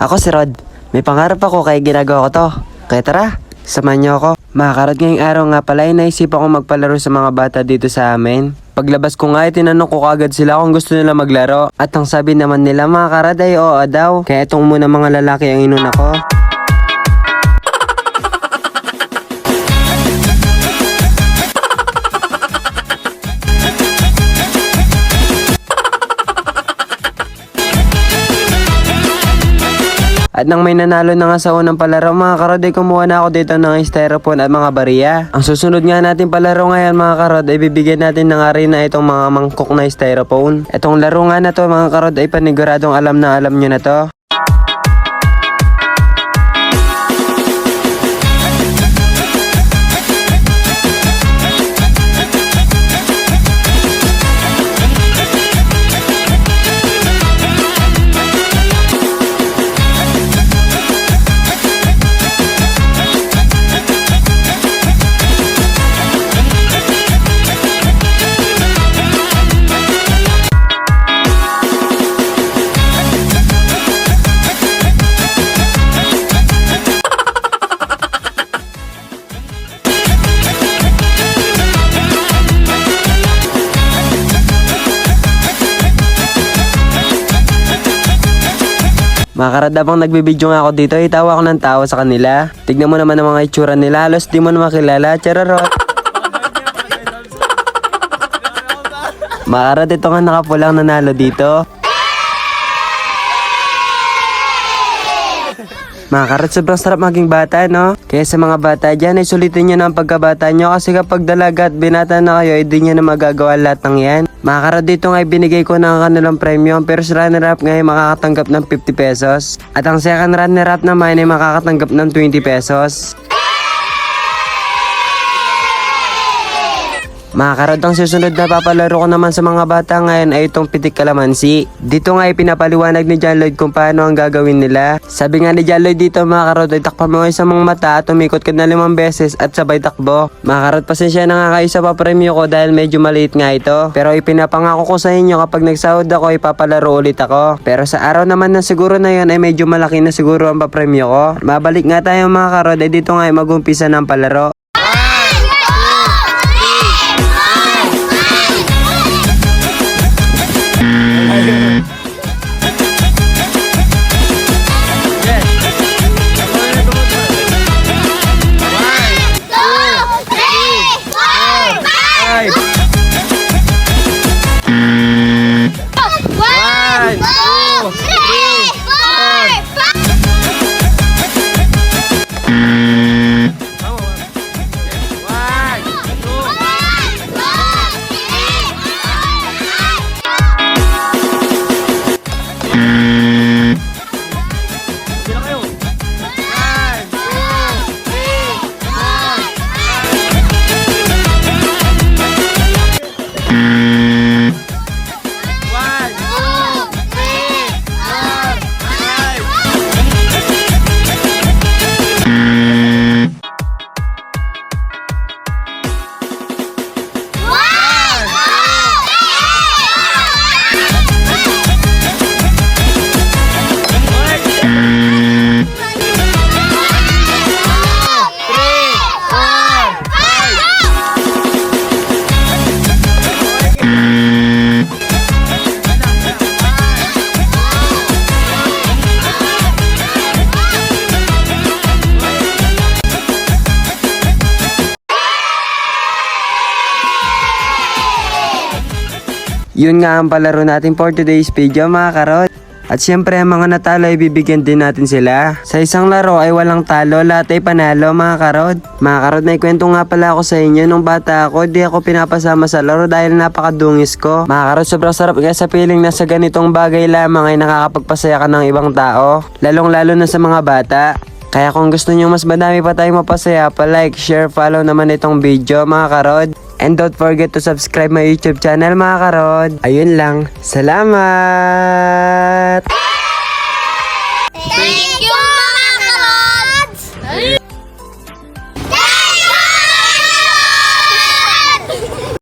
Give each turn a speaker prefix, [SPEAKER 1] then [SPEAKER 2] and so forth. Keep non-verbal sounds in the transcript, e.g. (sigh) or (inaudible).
[SPEAKER 1] Ako si Rod. May pangarap ako kaya ginagawa ko to. Kaya tara, samahan niyo ako. Mga karod ngayong araw nga pala ay naisip ako magpalaro sa mga bata dito sa amin. Paglabas ko nga ay tinanong ko kagad sila kung gusto nila maglaro. At ang sabi naman nila mga karad ay oo daw. Kaya itong muna mga lalaki ang inuna ko. At nang may nanalo na nga sa unang palaro mga karod ay kumuha na ako dito ng styrofoam at mga bariya. Ang susunod nga natin palaro ngayon mga karod ay bibigyan natin ng arena itong mga mangkok na styrofoam. Itong laro nga na to mga karod ay paniguradong alam na alam nyo na to. Mga karad habang nagbibideo nga ako dito, itawa ako ng tao sa kanila. Tignan mo naman ang mga itsura nila, halos di mo na makilala. Chararot. Mga karad, ito nga nakapulang nanalo dito. Mga karad, sobrang sarap maging bata, no? Kaya sa mga bata dyan, ay sulitin nyo na ang pagkabata nyo kasi kapag dalaga at binata na kayo, hindi nyo na magagawa lahat ng yan. Mga karad, dito nga ay binigay ko ng kanilang premium pero sa runner-up nga ay makakatanggap ng 50 pesos. At ang second runner-up naman ay makakatanggap ng 20 pesos. Mga karod, susunod na papalaro ko naman sa mga bata ngayon ay itong pitik kalamansi. Dito nga ay pinapaliwanag ni John Lloyd kung paano ang gagawin nila. Sabi nga ni John Lloyd dito mga karod ay takpan mo sa mga mata at umikot ka na limang beses at sabay takbo. Mga karod, pasensya na nga kayo sa papremyo ko dahil medyo maliit nga ito. Pero ipinapangako ko sa inyo kapag nagsahod ako ipapalaro ulit ako. Pero sa araw naman na siguro na yun ay medyo malaki na siguro ang papremyo ko. Mabalik nga tayo mga karod ay dito nga ay mag-umpisa ng palaro.
[SPEAKER 2] Yeah. (laughs) Mm.
[SPEAKER 1] Yun nga ang palaro natin for today's video mga karot. At syempre mga natalo ay bibigyan din natin sila. Sa isang laro ay walang talo, lahat ay panalo mga karod. Mga karod, may kwento nga pala ako sa inyo. Nung bata ako, di ako pinapasama sa laro dahil napakadungis ko. Mga karod, sobrang sarap nga sa feeling na sa ganitong bagay lamang ay nakakapagpasaya ka ng ibang tao. Lalong lalo na sa mga bata. Kaya kung gusto nyo mas madami pa tayong mapasaya, pa-like, share, follow naman itong video mga karod. And don't forget to subscribe my YouTube channel mga karod. Ayun lang. Salamat!